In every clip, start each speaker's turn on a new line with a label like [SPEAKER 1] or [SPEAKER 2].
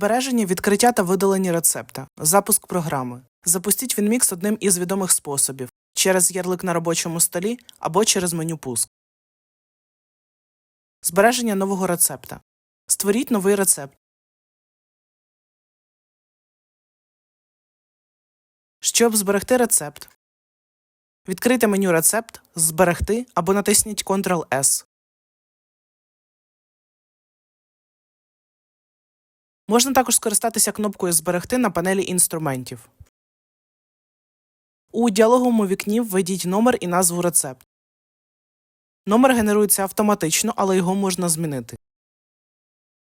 [SPEAKER 1] Збереження, відкриття та видалення рецепта. Запуск програми. Запустіть WinMix одним із відомих способів через ярлик на робочому столі або через меню пуск. Збереження нового рецепта. Створіть новий рецепт. Щоб зберегти рецепт. Відкрийте меню Рецепт, Зберегти або натисніть Ctrl-S. Можна також скористатися кнопкою Зберегти на панелі інструментів. У діалоговому вікні введіть номер і назву рецепту. Номер генерується автоматично, але його можна змінити.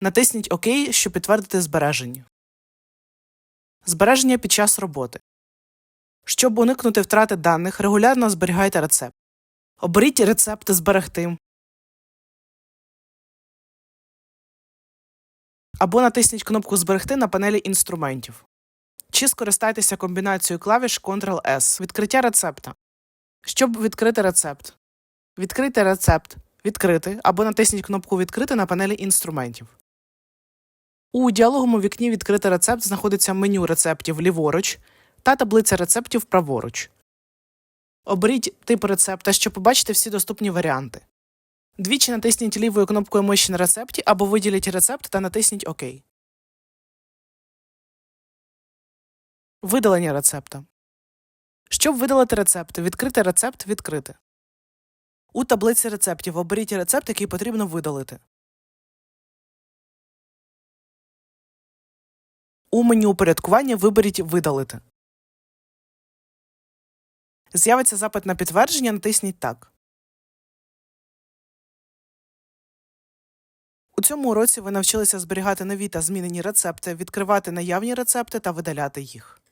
[SPEAKER 1] Натисніть ОК, щоб підтвердити збереження. Збереження під час роботи. Щоб уникнути втрати даних, регулярно зберігайте рецепт. Оберіть рецепт Зберегти. Або натисніть кнопку Зберегти на панелі інструментів. Чи скористайтеся комбінацією клавіш Ctrl-S. Відкриття рецепта. Щоб відкрити рецепт. Відкрийте рецепт. Відкрити або натисніть кнопку Відкрити на панелі інструментів. У діалоговому вікні Відкрити рецепт знаходиться меню рецептів ліворуч та таблиця рецептів праворуч. Оберіть тип рецепта, щоб побачити всі доступні варіанти. Двічі натисніть лівою кнопкою миші на рецепті або виділіть рецепт та натисніть ОК. Видалення рецепта. Щоб видалити рецепт, відкрити рецепт відкрити. У таблиці рецептів оберіть рецепт, який потрібно видалити. У меню упорядкування виберіть Видалити. З'явиться запит на підтвердження, натисніть Так. Цьому уроці ви навчилися зберігати нові та змінені рецепти, відкривати наявні рецепти та видаляти їх.